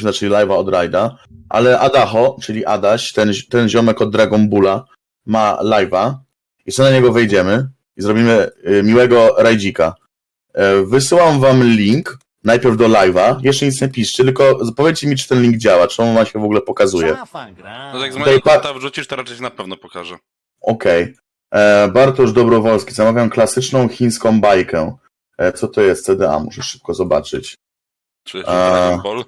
znaczy live'a od Rajda, ale Adacho, czyli Adaś, ten, ten ziomek od Dragon Balla, ma live'a i sobie na niego wejdziemy i zrobimy y, miłego rajdzika. E, Wysyłam wam link, najpierw do live'a, jeszcze nic nie piszcie, tylko powiedzcie mi, czy ten link działa, czy on wam się w ogóle pokazuje. No jak z Tutaj mojego pa- konta wrzucisz, to raczej się na pewno pokaże. Okej. E, Bartosz Dobrowolski, zamawiam klasyczną chińską bajkę. E, co to jest CDA? Muszę szybko zobaczyć. Czy A. Dragon Ball?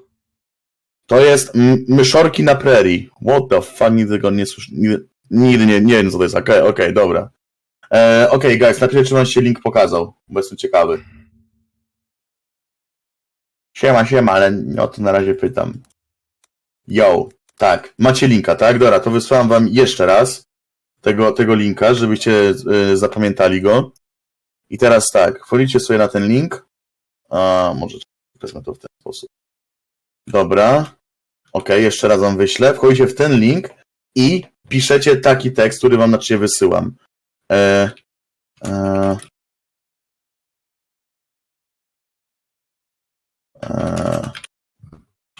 To jest myszorki na prerii. What the fuck, nigdy tego nie słyszę. Nigdy, nie, nie wiem co to jest. Okej, okej, dobra. E, okej, guys, napiszcie, czy wam się link pokazał, bo jestem ciekawy. Siema, siema, ale o to na razie pytam. Yo, tak, macie linka, tak? Dobra, to wysłałem wam jeszcze raz tego, tego linka, żebyście y, zapamiętali go. I teraz tak, wchodzicie sobie na ten link. A, może wezmę to w ten sposób. Dobra. Ok, jeszcze raz wam wyślę. Wchodzicie w ten link i piszecie taki tekst, który wam na ciebie wysyłam. E, e, e,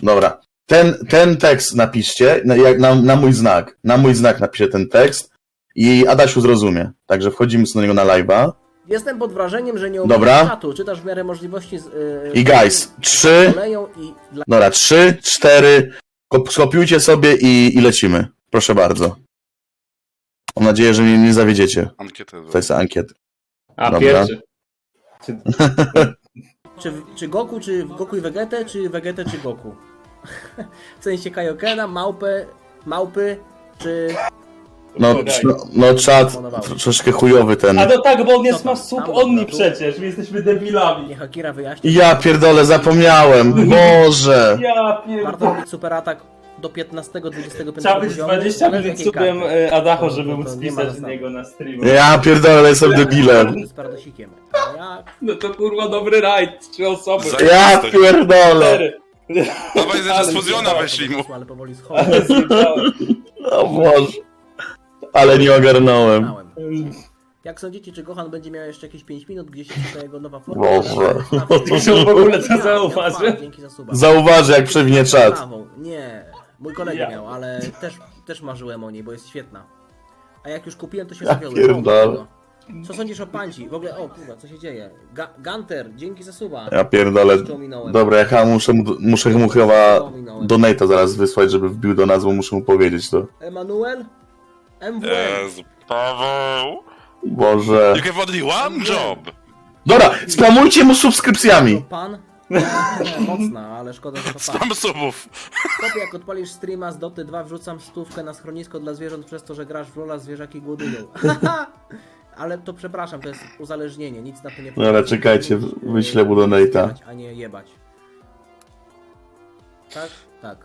dobra. Ten, ten tekst napiszcie na, na, na mój znak. Na mój znak napiszę ten tekst i Adasiu zrozumie. Także wchodzimy do niego na live'a. Jestem pod wrażeniem, że nie Dobra. czatu. Czytasz w miarę możliwości z, yy, I guys, trzy, Koleją i. Dobra, trzy, cztery. Kop- Skopiujcie sobie i, i lecimy. Proszę bardzo. Mam nadzieję, że mnie nie zawiedziecie. Ankietę. To jest ankiet. A, Dobra. pierwszy. Czy, czy Goku, czy Goku i Vegetę, czy Vegetę, czy Goku? w sensie Kaiokena, małpę, małpy, czy... No, Okej. no, no czat tr- troszkę chujowy ten. A to tak, bo on jest tam? ma sub Tam, onni dobra, tu. przecież, my jesteśmy debilami. Niech Akira wyjaśni. Ja pierdolę, zapomniałem. Boże. Ja Warto pierdolę. robić super atak do 15-25 Trzeba być poziomu, 20 zależy minut jakiej subem karty. e, Adacho, żeby to- móc to nie ma pisać z niego na streamu. Ja pierdolę, jestem debilem. Z paradosikiem. A ja... No to kurwa dobry rajd, trzy osoby. Za- Ja pierdolę. Cztery. Dawaj, że Ale z fuzjona zjebałem. weźli mu. Ale powoli schodzę. Ale zjebałem. O Boże. Ale nie ogarnąłem. Jak sądzicie, czy Gohan będzie miał jeszcze jakieś 5 minut, gdzie się jego nowa forma? Boże. Czy on w ogóle to zauważy? Dzięki za suba. Zauważy, jak przewinie czat. Nie, mój kolega Ja. miał, ale też, też marzyłem o niej, bo jest świetna. A jak już kupiłem, to się zawiodłem. pierdolę. O, dlatego. Co sądzisz o Panci? W ogóle, o kurwa, co się dzieje? Ga Gunter, dzięki za suba. Ja pierdolę. To ominąłem. Dobra, ja chyba muszę mu, muszę mu chyba donate'a zaraz wysłać, żeby wbił do nas, bo muszę mu powiedzieć to. Emanuel? MW. Jezu, Paweł. Boże. You have only one job. Dobra, spamujcie mu subskrypcjami. To pan? Nie, mocna, ale szkoda, że to pan. Spam subów. Kopie, jak odpalisz streama z Doty 2, wrzucam stówkę na schronisko dla zwierząt przez to, że grasz w Lola, zwierzaki głodują. Ale to przepraszam, to jest uzależnienie, nic na to nie Dobra, czekajcie, Yy, wyślę mu donate'a. wspierać, A nie jebać. Tak? Tak.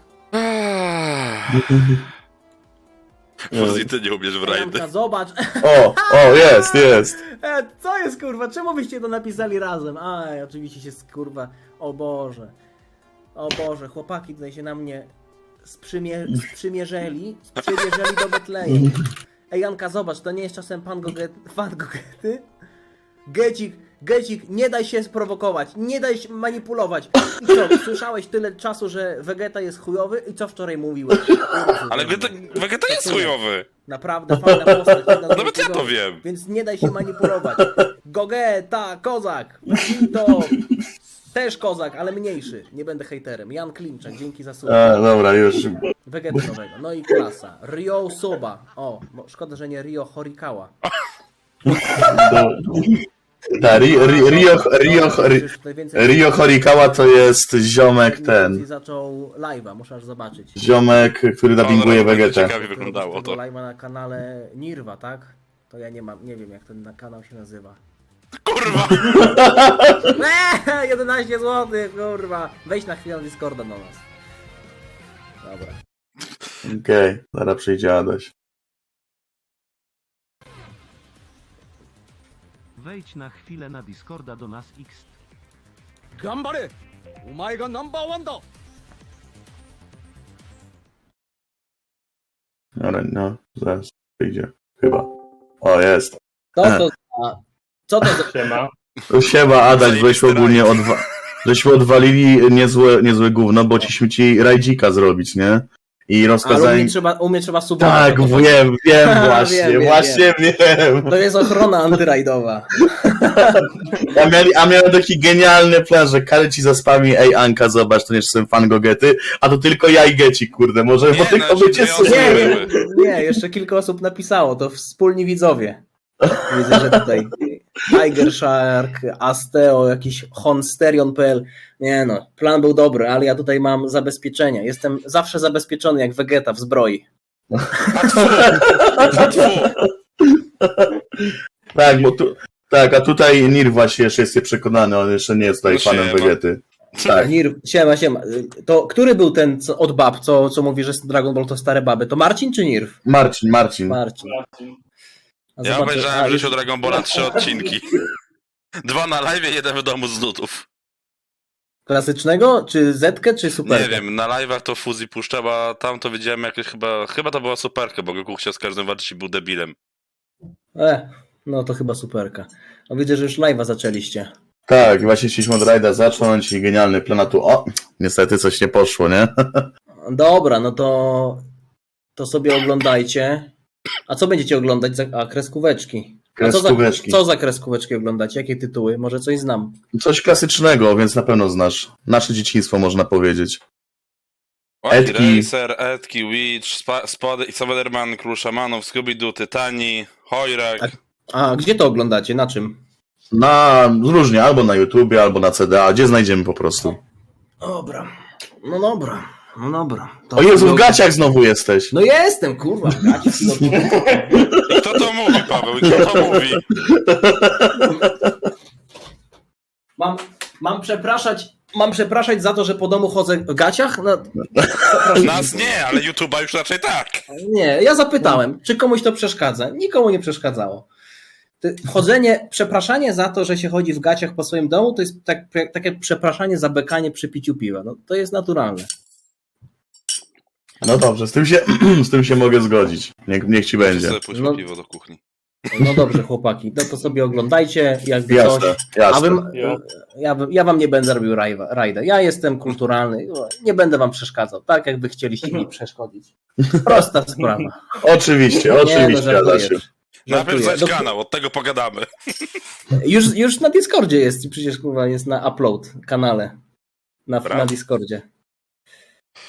Fuzji, ty nie umiesz w rajdy. Janka, zobacz! O, o, jest, jest. E, co jest kurwa? Czemu byście to napisali razem? A, oczywiście się z- kurwa. O Boże. O Boże, chłopaki tutaj się na mnie sprzymie, sprzymierzeli. Sprzymierzeli do Betlejem. Ej, Janka, zobacz, to nie jest czasem pan Goget, fan Gogety? Gecik, Gecik, nie daj się sprowokować, nie daj się manipulować. I co, słyszałeś tyle czasu, że Vegeta jest chujowy i co wczoraj mówiłeś? Ale Vegeta, Vegeta jest chujowy. Naprawdę fajna postać. jedna z Nawet ja to wiem. Więc nie daj się manipulować. Gogeta, kozak. To też kozak, ale mniejszy. Nie będę hejterem. Jan Klimczak, dzięki za sub. A, dobra, już. Wegetę nowego. No i klasa. Rio Soba. O, bo szkoda, że nie Rio Horikawa. Ta, Ri, Ri, Rio, Rio, Ri, Przecież tutaj więcej- Rio Horikawa to jest ziomek ten. Zaczął live'a, muszę aż zobaczyć. Ziomek, który dubbinguje Ale będzie Vegetę. Ciekawie wyglądało to. Live'a na kanale Nirwa, tak? To ja nie mam, nie wiem jak ten na kanał się nazywa. Kurwa! Eee, 11 zł, kurwa. Wejdź na chwilę na Discorda do nas. Dobra. Okej, zaraz przyjdzie Adaś. Wejdź na chwilę na Discorda do nas X. 頑張れお前がナンバーワンだ Ale no, zaraz przyjdzie. Chyba. O, jest. Co to za... Co to za... Siema. Siema, Adaś, weź ogólnie odwa... żeśmy odwalili niezłe, niezłe gówno, bo chcieliśmy ci rajdzika zrobić, nie? I Ale u mnie trzeba, u mnie trzeba suba. Tak, to, wiem, wiem Wiem, właśnie, wiem, właśnie wiem. to jest ochrona antyrajdowa. A, mieli, a miałem taki genialny plan, że Kary ci zaspami, ej Anka, zobacz, to nie jestem fan Gogety, a to tylko ja i Geci, kurde, może Nie, bo tylko no, super. Nie, nie, nie, jeszcze kilka osób napisało, to wspólni widzowie. Widzę, że tutaj Tiger Shark, Asteo, jakiś Honsterion.pl. Nie no, plan był dobry, ale ja tutaj mam zabezpieczenia. Jestem zawsze zabezpieczony jak Vegeta w zbroi. Tak, bo tu, tak, a tutaj Nir właśnie jeszcze jest przekonany, on jeszcze nie jest tutaj No fanem. Vegety. Tak, Nir, siema, siema. To który był ten co, od bab, co, co mówi, że Dragon Ball to stare baby? To Marcin czy Nirw? Marcin, Marcin. Marcin. Ja zobaczę- obejrzałem a, w życiu Dragon Balla trzy odcinki. Dwa na live, jeden w domu z nutów. Klasycznego, czy Zetkę, czy Super? Nie wiem, na live'ach to Fuzji puszczała, tam to widziałem jakieś chyba, chyba to była superka, bo Goku chciał z każdym walczyć i był debilem. E, no to chyba Superka. No widzę, że już live'a zaczęliście. Tak, właśnie chcieliśmy od Rajda zacząć i genialny plan, a tu, o, niestety coś nie poszło, nie? Dobra, no to, to sobie oglądajcie. A co będziecie oglądać? Za, a, kreskóweczki. A co za, Kreskóweczki. co za kreskóweczki oglądacie? Jakie tytuły? Może coś znam. Coś klasycznego, więc na pewno znasz. Nasze dzieciństwo, można powiedzieć. Edki. Racer, Edki, Witch, Spa- Spod- Spiderman, Król Szamanów, Scooby-Doo, Tytani, Hojrak. Tak. A gdzie to oglądacie? Na czym? Na, różnie, albo na YouTubie, albo na CDA, gdzie znajdziemy po prostu. Dobra. No dobra. No dobra. To O Jezu, w gaciach znowu jesteś. No jestem, kurwa. w gaciach. I kto to mówi, Paweł? I kto to mówi? Mam, mam przepraszać. Mam przepraszać za to, że po domu chodzę w gaciach? No. Nas nie, ale YouTube'a już raczej tak. Nie, ja zapytałem, czy komuś to przeszkadza. Nikomu nie przeszkadzało. Chodzenie, przepraszanie za to, że się chodzi w gaciach po swoim domu, to jest tak, takie przepraszanie za bekanie przy piciu piwa. No, to jest naturalne. No dobrze, z tym się, z tym się mogę zgodzić. Niech, niech ci będzie. Sobie pójdź No. piwo do kuchni. No dobrze, chłopaki, no to sobie oglądajcie, jakby Jasne, coś. A jasne. wy, ja, ja wam nie będę robił rajwa- rajda. Ja jestem kulturalny, no, nie będę wam przeszkadzał, tak jakby chcieliście mi przeszkodzić. Prosta sprawa. Oczywiście, Nie, no, oczywiście, żartuję. Adasiu. Najpierw Żartuję. Do- kanał, od tego pogadamy. Już, już na Discordzie jest, przecież kurwa jest na upload kanale na, Brawo. na Discordzie.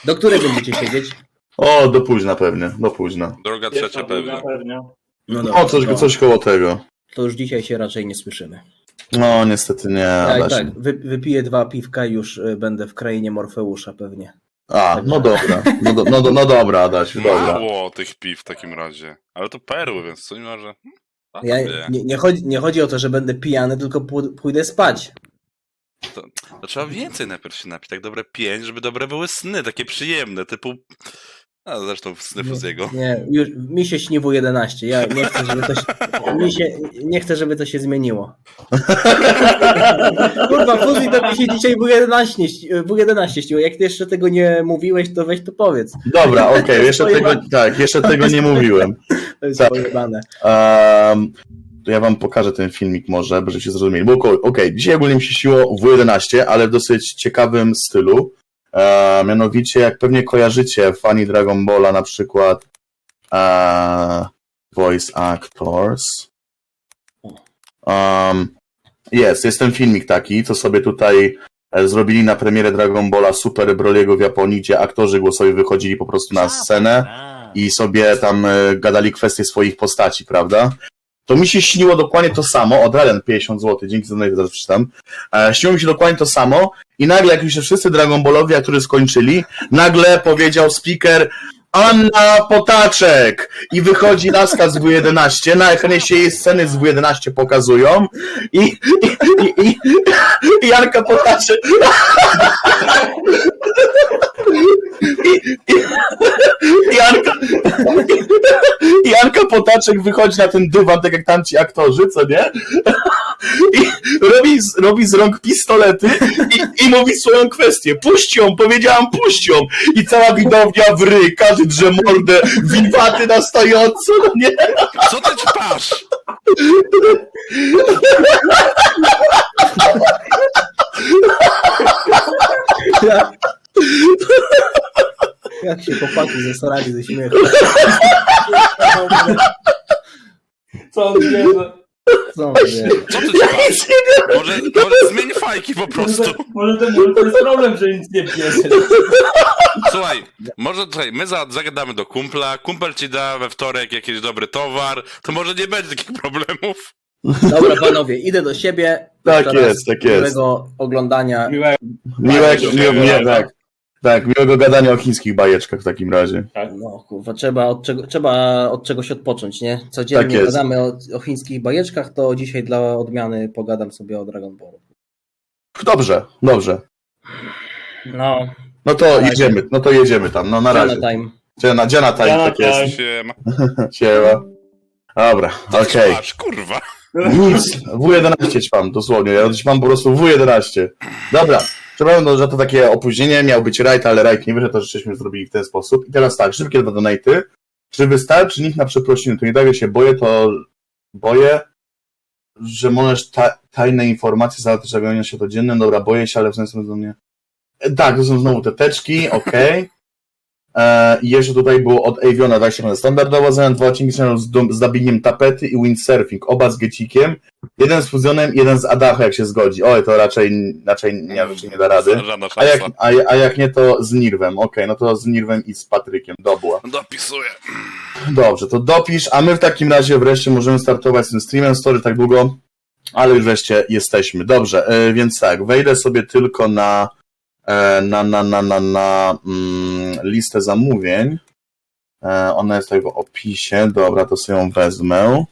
Do której będziecie siedzieć? O, do późna pewnie, do późna. Droga trzecia pewnie. No O, coś, to, coś koło tego. to już dzisiaj się raczej nie słyszymy. No, niestety nie, Adasiu. tak, wy, wypiję dwa piwka i już y, będę w krainie Morfeusza pewnie. A, no dobra, no, do, no, do- no dobra, Adasiu, dobra. Mało tych piw w takim razie. Ale to perły, więc co nie może... Hmm, a Ja, nie, nie, chodzi, nie chodzi o to, że będę pijany, tylko pój- pójdę spać. To trzeba więcej najpierw się napić, tak dobre pięć, żeby dobre były sny, takie przyjemne, typu... A zresztą sny Fuziego. Nie, już, mi się śni W11. Ja nie chcę, żeby to się, mi się, nie chcę, żeby to się zmieniło. Kurwa, Fuzi to mi się dzisiaj W11, ści- W11 śniło. Jak ty jeszcze tego nie mówiłeś, to weź to powiedz. Dobra, okej, jeszcze tego, tak, jeszcze tego nie mówiłem. To jest Tak. pojebane. Um, to ja wam pokażę ten filmik może, żebyście zrozumieli. Bo okej, okay, dzisiaj ogólnie mi się siło W11, ale w dosyć ciekawym stylu. E, mianowicie, jak pewnie kojarzycie, fani Dragon Balla na przykład e, voice actors. Um, jest, jest ten filmik taki, co sobie tutaj e, zrobili na premierę Dragon Balla Super Broliego w Japonii, gdzie aktorzy głosowi wychodzili po prostu na scenę i sobie tam e, gadali kwestie swoich postaci, prawda? To mi się śniło dokładnie to samo, od Radian 50 zł, dzięki za zaraz przeczytam. E, śniło mi się dokładnie to samo i nagle, jak już się wszyscy Dragon Ballowie, którzy skończyli, nagle powiedział speaker Anna Potaczek! I wychodzi laska z W11, na ekranie się jej sceny z W11 pokazują i, i, i, i, i Janka Potaczek Janka, Janka Potaczek wychodzi na ten dywan, tak jak tamci aktorzy, co nie? I robi, z- robi z rąk pistolety i, i mówi swoją kwestię. Puść ją, powiedziałam puść ją. I cała widownia wry, każdy drze mordę, wiwaty na stojąco, no nie? Co ty ćpasz? Jak, jak się chłopaki zesrali ze śmiechu. Co on bierze? Co on wie? Co ty ci Może, może zmień fajki po prostu. Może, może, to, może to jest problem, że nic nie bierze. Słuchaj, może słuchaj, my za, zagadamy do kumpla, kumpel ci da we wtorek jakiś dobry towar, to może nie będzie takich problemów. Dobra, panowie, idę do siebie. Tak Jeszcze raz jest, tak jest. Miłego oglądania. Miłego. Miłego, miłego, miłego, tak. Tak, miłego gadania o chińskich bajeczkach w takim razie. No kurwa, trzeba od, czego, trzeba od czegoś odpocząć, nie? Tak Codziennie jest. gadamy o, o chińskich bajeczkach, to dzisiaj dla odmiany pogadam sobie o Dragon Ballu. Dobrze, dobrze. No, No to jedziemy, no to jedziemy tam, no na razie. time. Dziana, dziana time, Dziana tak jest. Siema. Siema. Dobra, okej. masz, kurwa. Nic, W11 ćpam, dosłownie. Ja ćpam po prostu W11. Dobra, przepraszam, że to takie opóźnienie, miał być rajd, ale rajd nie wyszedł, to żeśmy zrobili w ten sposób. I teraz tak, szybkie dwa donaty. Czy wystarczy nikt na przeprosiny? Tu nie daje się boję, to boję, że możesz ta, tajne informacje zawartych zagadnienia się codziennym. Dobra, boję się, ale w sensie do mnie. E, Tak, to są znowu te teczki, okej. E, I jeszcze tutaj było od Aviona 20 standardowo, zamiast dwa odcinki z, z dubbingiem tapety i windsurfing, oba z gecikiem. Jeden z fuzjonem, jeden z Adacho, jak się zgodzi. Oj, to raczej, raczej nie, raczej nie da rady. A jak, a, a jak nie, to z Nirwem. Okej, no to z Nirwem i z Patrykiem. Dobła. Dopisuję. Dobrze, to dopisz, a my w takim razie wreszcie możemy startować z tym streamem. Story tak długo, ale już wreszcie jesteśmy. Dobrze, e, więc tak, wejdę sobie tylko na e, na, na, na, na, na mm, listę zamówień. E, ona jest tutaj w opisie. Dobra, to sobie ją wezmę.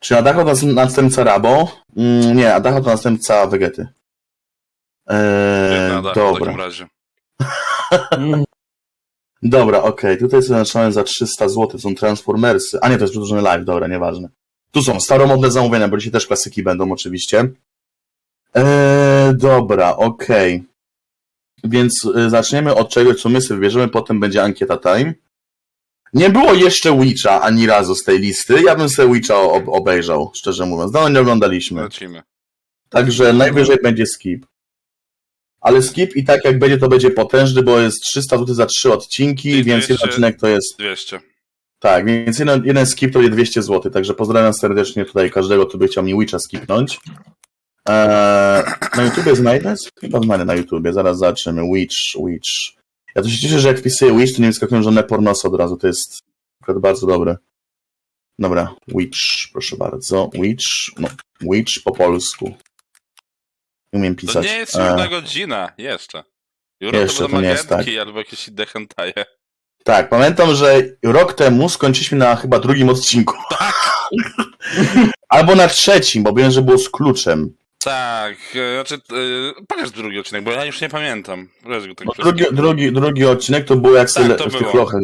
Czy Adacho to nas- następca Rabo? Mm, nie, Adacho to następca Vegety. E, Nada, w dobra. takim razie. Dobra, okej, tutaj sobie zacząłem za 300 zł, są Transformersy. A nie, to jest przedłużony live, dobra, nieważne. Tu są staromodne zamówienia, bo dzisiaj też klasyki będą oczywiście. Eee, dobra, okej. Więc y, zaczniemy od czegoś, co my sobie wybierzemy, potem będzie ankieta time. Nie było jeszcze Witcha ani razu z tej listy. Ja bym sobie Witcha ob obejrzał, szczerze mówiąc. Dawno nie oglądaliśmy. Lecimy. Także najwyżej będzie skip. Ale skip i tak jak będzie, to będzie potężny, bo jest 300 zł za 3 odcinki, I więc 200. jeden odcinek to jest. 200. Tak, więc jeden, jeden skip to jest 200 zł. Także pozdrawiam serdecznie tutaj każdego, kto by chciał mi Witcha skipnąć. Eee, na YouTubie znajdę? Chyba znajdę na YouTubie, zaraz zobaczymy. Witch, Witch. Ja to się cieszę, że jak wpisuję Witch, to nie wyskakują żadne pornosy od razu. To jest bardzo dobre. Dobra, Witch, proszę bardzo. Witch, no, Witch po polsku. Umiem To pisać. nie jest Eee, jedna godzina. Jeszcze. Jeszcze to to nie jest tak. albo jakieś inne hentaje. Tak, pamiętam, że rok temu skończyliśmy na chyba drugim odcinku. Albo na trzecim, bo wiem, że było z kluczem. Tak, e, znaczy, e, pokaż drugi odcinek, bo ja już nie pamiętam. Tak przez- drugi, drugi, drugi odcinek to było jak Tak, to w tych było. lochach.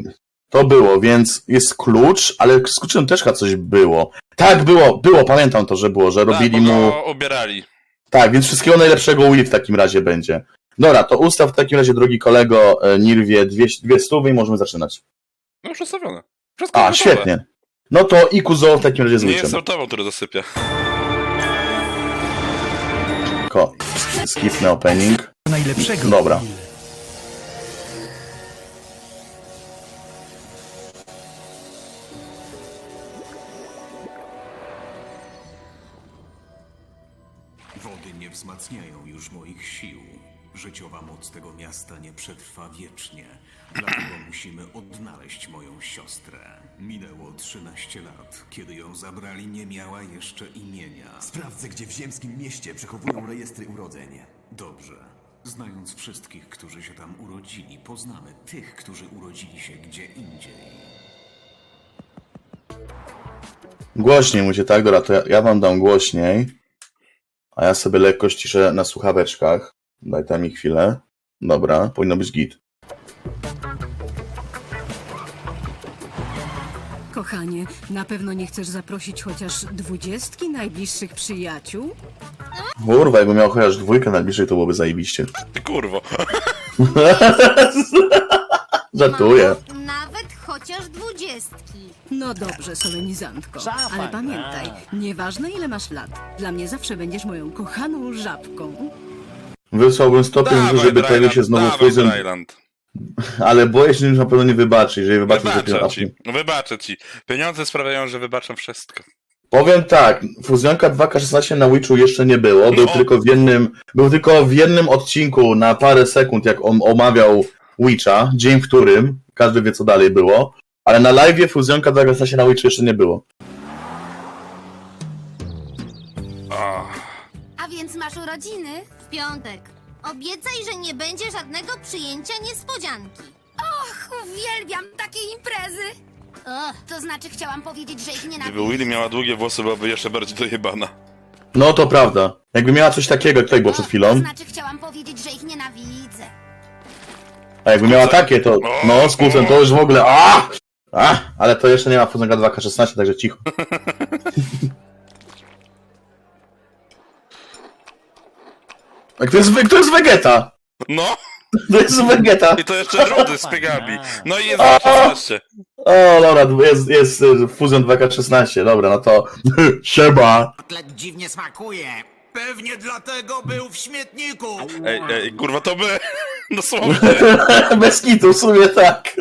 To było, więc jest klucz, ale z kluczem też chyba coś było. Tak, było, było, pamiętam to, że było, że robili tak, bo mu. go ubierali. Tak, więc wszystkiego najlepszego Will w takim razie będzie. Dobra, to ustaw w takim razie, drogi kolego, e, Nirwie, dwie, dwie stówy i możemy zaczynać. No już ustawione. Wszystko A, gotowe. świetnie. No to i Kuzo w takim razie z Nie jest sortował, który zasypia. Ko- Skipnę opening. Najlepszego. Dobra. Wody nie wzmacniają już moich sił. Życiowa moc tego miasta nie przetrwa wiecznie. Dlatego musimy odnaleźć moją siostrę. Minęło 13 lat. Kiedy ją zabrali, nie miała jeszcze imienia. Sprawdzę, gdzie w ziemskim mieście przechowują rejestry urodzeń. Dobrze. Znając wszystkich, którzy się tam urodzili, poznamy tych, którzy urodzili się gdzie indziej. Głośniej mu się tak, dobra, to ja, ja wam dam głośniej. A ja sobie lekko ściszę na słuchaweczkach. Daj tam mi chwilę. Dobra, powinno być git. Kochanie, na pewno nie chcesz zaprosić chociaż dwudziestki najbliższych przyjaciół? Kurwa, jakbym miał chociaż dwójkę najbliżej, to byłoby zajebiście. Ty kurwo. Żartuję. Mamo, Nawet chociaż dwudziestki. No dobrze, solenizantko, ale pamiętaj, nieważne ile masz lat, dla mnie zawsze będziesz moją kochaną żabką. Wysłałbym stopień, Dawaj, żeby tego Dryland, się znowu dawaj. Dryland. Ale boję się, że na pewno nie wybaczy, jeżeli wybaczy, to Wybaczę ci. Wybaczę ci. Pieniądze sprawiają, że wybaczam wszystko. Powiem tak, fuzjonka 2K16 na Witchu jeszcze nie było, był No. tylko w jednym, był tylko w jednym odcinku na parę sekund, jak on omawiał Witcha, dzień w którym, każdy wie co dalej było, ale na live fuzjonka 2K16 na Witchu jeszcze nie było. Ach, A więc masz urodziny? W piątek. Obiecaj, że nie będzie żadnego przyjęcia niespodzianki. Och, uwielbiam takie imprezy! Och, to znaczy chciałam powiedzieć, że ich gdyby nienawidzę. Willy miała długie włosy, byłaby jeszcze bardziej dojebana. No to prawda. Jakby miała coś takiego, jak tutaj było przed To chwilą, znaczy chciałam powiedzieć, że ich nienawidzę. a jakby miała takie, to no, z kusem to już w ogóle a! a! Ale to jeszcze nie ma fuzjonka 2K16, także cicho. A kto jest, kto jest Vegeta? No! To jest Vegeta. I to jeszcze rudy z piegami. No i jest 16. O, dobra, jest, jest y, Fusion 2K16, dobra, no to siema. Kotlet dziwnie smakuje. Pewnie dlatego był w śmietniku. Ej, ej, kurwa, to my! Dosłownie. Bez kitu, w sumie tak.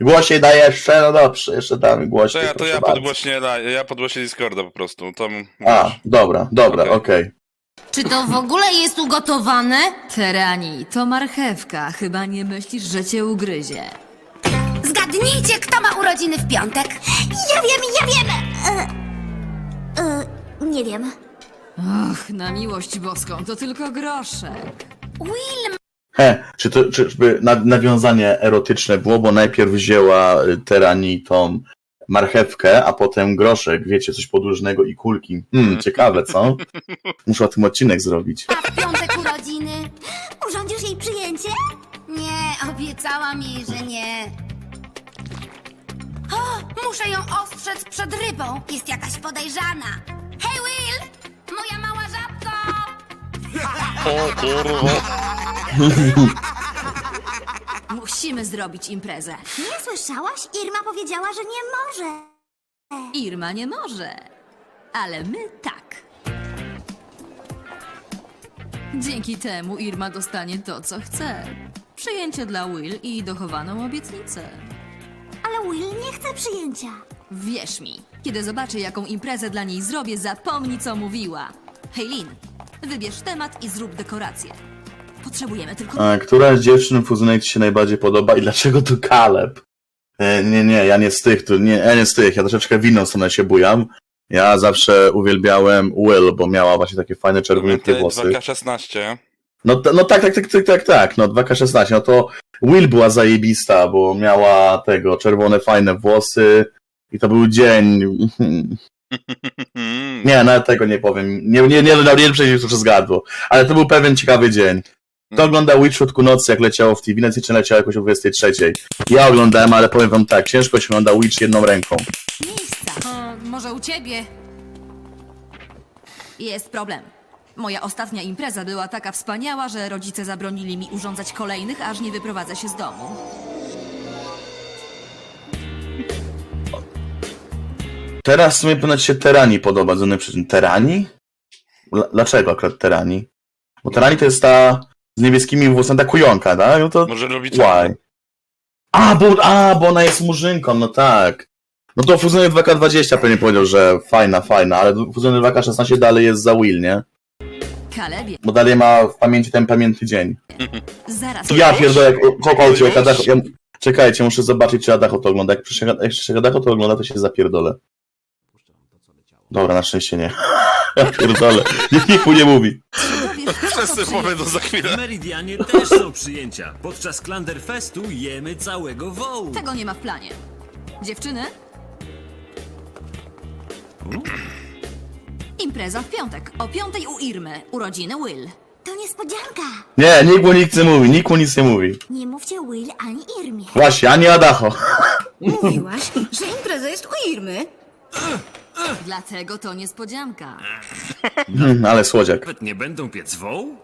Głośniej daj jeszcze, no dobrze, jeszcze damy To głośniej. ja, to proszę ja bardzo. podgłośnie, ja podgłośnie Discorda po prostu. Tam, A, dobra, dobra, Okej. Czy to w ogóle jest ugotowane? Terani, to marchewka. Chyba nie myślisz, że cię ugryzie. Zgadnijcie, kto ma urodziny w piątek. Ja wiem, ja wiem! E, e, nie wiem. Och, na miłość boską, to tylko groszek. Will He, czy to, czyżby na, nawiązanie erotyczne było, bo najpierw wzięła y, Terani tą marchewkę, a potem groszek, wiecie, coś podłużnego i kulki. Hmm, ciekawe, co? Muszę o tym odcinek zrobić. ma w piątek urodziny. Urządzisz jej przyjęcie? Nie, obiecałam jej, że nie. O, muszę ją ostrzec przed rybą. Jest jakaś podejrzana. Hej, Will! Moja mała żabko! O kurwa. Musimy zrobić imprezę. Nie słyszałaś? Irma powiedziała, że nie może. Irma nie może, ale my tak. Dzięki temu Irma dostanie to, co chce. Przyjęcie dla Will i dochowaną obietnicę. Ale Will nie chce przyjęcia. Wierz mi, kiedy zobaczy, jaką imprezę dla niej zrobię, zapomni, co mówiła. Hejlin, wybierz temat i zrób dekorację. Potrzebujemy tylko... A, która z dziewczyn fuzynek ci się najbardziej podoba i dlaczego to Kaleb? E, nie, nie, ja nie z tych, tu, nie, ja nie z tych, ja troszeczkę w inną stronę się bujam. Ja zawsze uwielbiałem Will, bo miała właśnie takie fajne czerwoniutkie włosy. 2K16. No, t- no tak, tak, tak, tak, tak, tak, no 2K16, no to Will była zajebista, bo miała tego, czerwone fajne włosy i to był dzień, nie, nawet tego nie powiem, nie, nie, nie, nie, nie przejdziemy przez gardło, ale to był pewien ciekawy dzień. To oglądał Witch w środku nocy, jak leciało w TV, Netflix leciało jakoś o 23. Ja oglądałem, ale powiem wam tak, ciężko się ogląda Witch jedną ręką. Miejsca. O, może u ciebie? Jest problem. Moja ostatnia impreza była taka wspaniała, że rodzice zabronili mi urządzać kolejnych, aż nie wyprowadzę się z domu. Teraz w sumie powinna ci się Terani podobać z jednej przyczyny. Terani? L- dlaczego akurat Terani? Bo Terani to jest ta z niebieskimi włosami, ta kujonka, tak? No to Może robić why? A bo, a, bo ona jest murzynką, no tak. No to Fuzuny 2K20 pewnie powiedział, że fajna, fajna, ale Fuzuny 2K16 dalej jest za Will, nie? Kalebie, Bo dalej ma w pamięci ten pamiętny dzień. zaraz. To ja już? pierdolę, czekajcie, jak To już? Adacho, ja, czekajcie, muszę zobaczyć, czy Adacho to ogląda. Jak przecież Adacho to ogląda, to się zapierdolę. Dobra, na szczęście nie. Ja pierdolę. Nikt, nikt mu nie mówi. Wszyscy to powiedzą za chwilę. W Meridianie też są przyjęcia. Podczas Klanderfestu jemy całego wołu. Tego nie ma w planie. Dziewczyny? Impreza w piątek. O piątej u Irmy. Urodziny Will. To niespodzianka. Nie, nikt mu nic nie mówi, nikt mu nic nie mówi. Nie mówcie Will ani Irmie. Właśnie, ani Adacho. Mówiłaś, że impreza jest u Irmy. Dlatego to niespodzianka. Hmm, ale słodziak. Nawet nie będą piec wołu?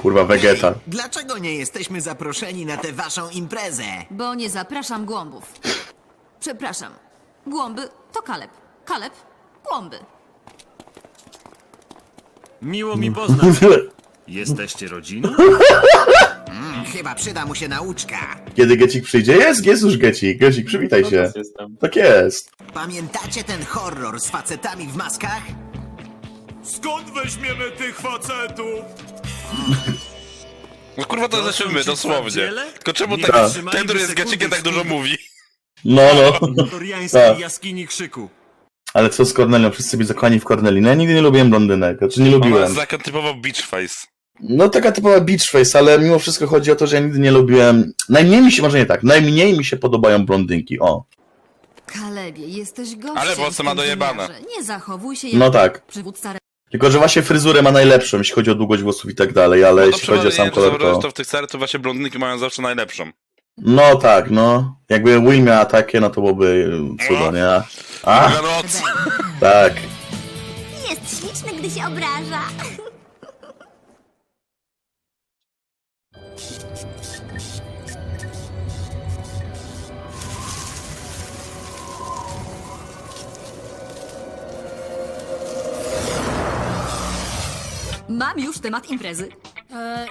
kurwa, Vegeta. Dlaczego nie jesteśmy zaproszeni na tę waszą imprezę? Bo nie zapraszam głąbów. Przepraszam. Głąby to Kaleb. Kaleb, głąby. Miło mi poznać. Jesteście rodziną? Mm, chyba przyda mu się nauczka. Kiedy Gecik przyjdzie? Jest, jest już Gecik. Gecik, przywitaj się. Teraz jestem. Tak jest. Pamiętacie ten horror z facetami w maskach? Skąd weźmiemy tych facetów? No kurwa, to To jesteśmy są my, ci dosłownie. Tylko czemu tak, ten, który jest gacikiem, tak dużo mówi? No, no. Notoriańskiej Tak. jaskini krzyku. Ale co z Cornelią? Wszyscy byli zakochani w Corneli. No ja nigdy nie lubiłem blondynek. Znaczy nie Ona lubiłem. jest taka typowo beach face. No taka typowa beach face, ale mimo wszystko chodzi o to, że ja nigdy nie lubiłem... Najmniej mi się, może nie tak, najmniej mi się podobają blondynki, o. Kalebie, jesteś gościem Ale włosy w tym ma dojebane. wymiarze. Nie zachowuj się jak No tak. przywódca Tylko, że właśnie fryzurę ma najlepszą, jeśli chodzi o długość włosów i tak dalej, ale No jeśli chodzi o sam kolor, to... to... to w tych serii to właśnie blondynki mają zawsze najlepszą. No tak, no. Jakby Will miała takie, no to byłoby cudo, nie? A, noc! tak. Jest śliczny, gdy się obraża. Mam już temat imprezy. E,